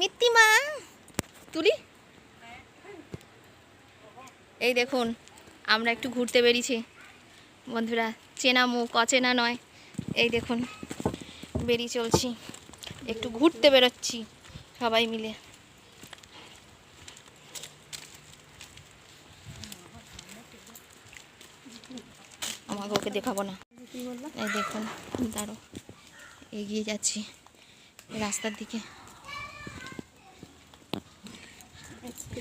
মিত্তিমা তুলি। এই দেখুন, আমরা একটু ঘুরতে বেরিয়েছি। বন্ধুরা, চেনা মুখ, অচেনা নয়। এই দেখুন, বেরিয়ে চলছি। একটু ঘুরতে বেরোচ্ছি, সবাই মিলে। আমাকে ওকে দেখাবো না। এই দেখুন দাঁড়ো এগিয়ে যাচ্ছি, রাস্তার দিকে। একটু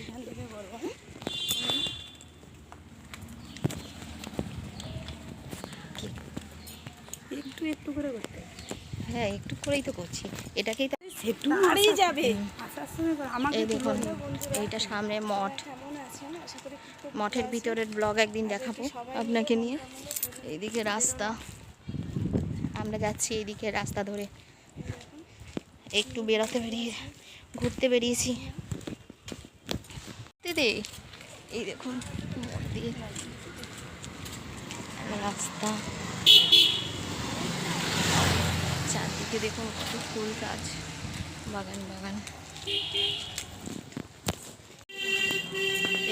একটু করে করতে হ্যাঁ একটু করেই তো করছি। এটাকেই সেটু মারেই যাবে। এইটা সামনে মঠ। মঠের ভিতরের ব্লগ একদিন দেখাবো আপনাকে নিয়ে। এইদিকে রাস্তা। আমরা যাচ্ছি এইদিকে রাস্তা ধরে। একটু বেরোতে বেরিয়ে ঘুরতে বেরিয়েছি। দিদি? এই দেখুন রাস্তা। চারদিকে দেখুন কত ফুল গাছ, বাগান বাগান।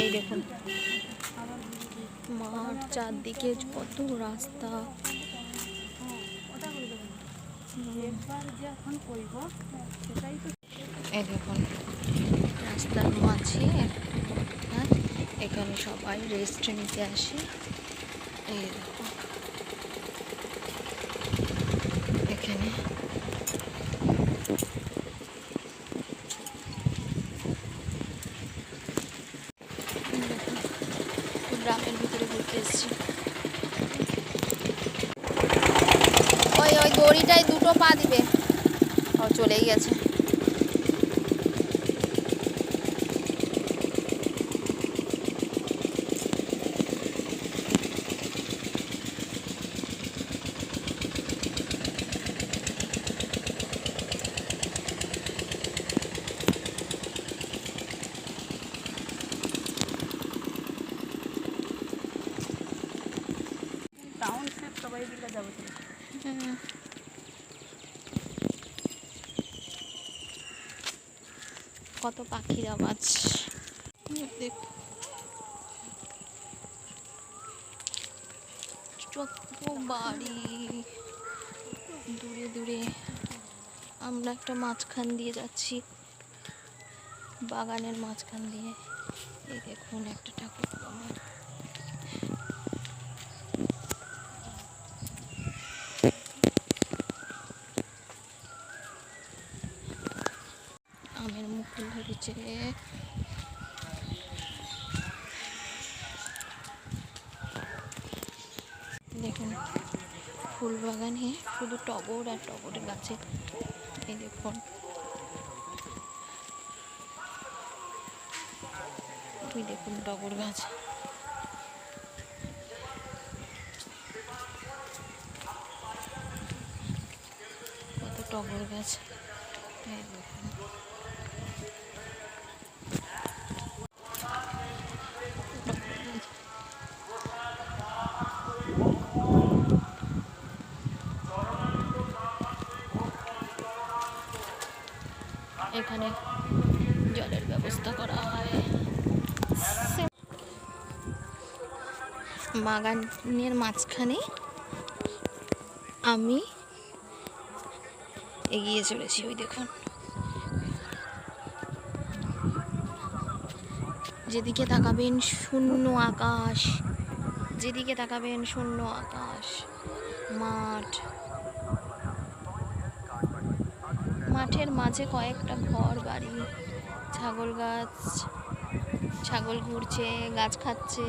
এই দেখুন মাঠ চারদিকে কত রাস্তা। এই দেখুন রাস্তার মাঝে হ্যাঁ? এখানে সবাই রেস্ট নিতে আসে। এখানে গ্রামের ভিতরে ঘুরতে এসেছি। ওই ওই দড়িটায় দুটো পা দিবে। ও চলেই গেছে। কত পাখির আওয়াজ। বাড়ি। দূরে দূরে। আমরা একটা মাঝখান দিয়ে যাচ্ছি। বাগানের মাঝখান দিয়ে। এই দেখুন একটা ঠাকুর বাবা। আমের ধরেছে দেখুন, ফুল বাগানে শুধু টগর আর টগরের গাছে। এই দেখুন। তুই দেখুন টগর গাছ। কত টগর গাছ। এই দেখুন। এখানে জলের ব্যবস্থা করা হয়। বাগানের মাঝখানে আমি এগিয়ে চলেছি, ওই দেখুন। যেদিকে তাকাবেন শূন্য আকাশ, যেদিকে তাকাবেন শূন্য আকাশ, মাঠ। মাঠের মাঝে কয়েকটা ঘর বাড়ি ছাগল গাছ ছাগল ঘুরছে গাছ খাচ্ছে।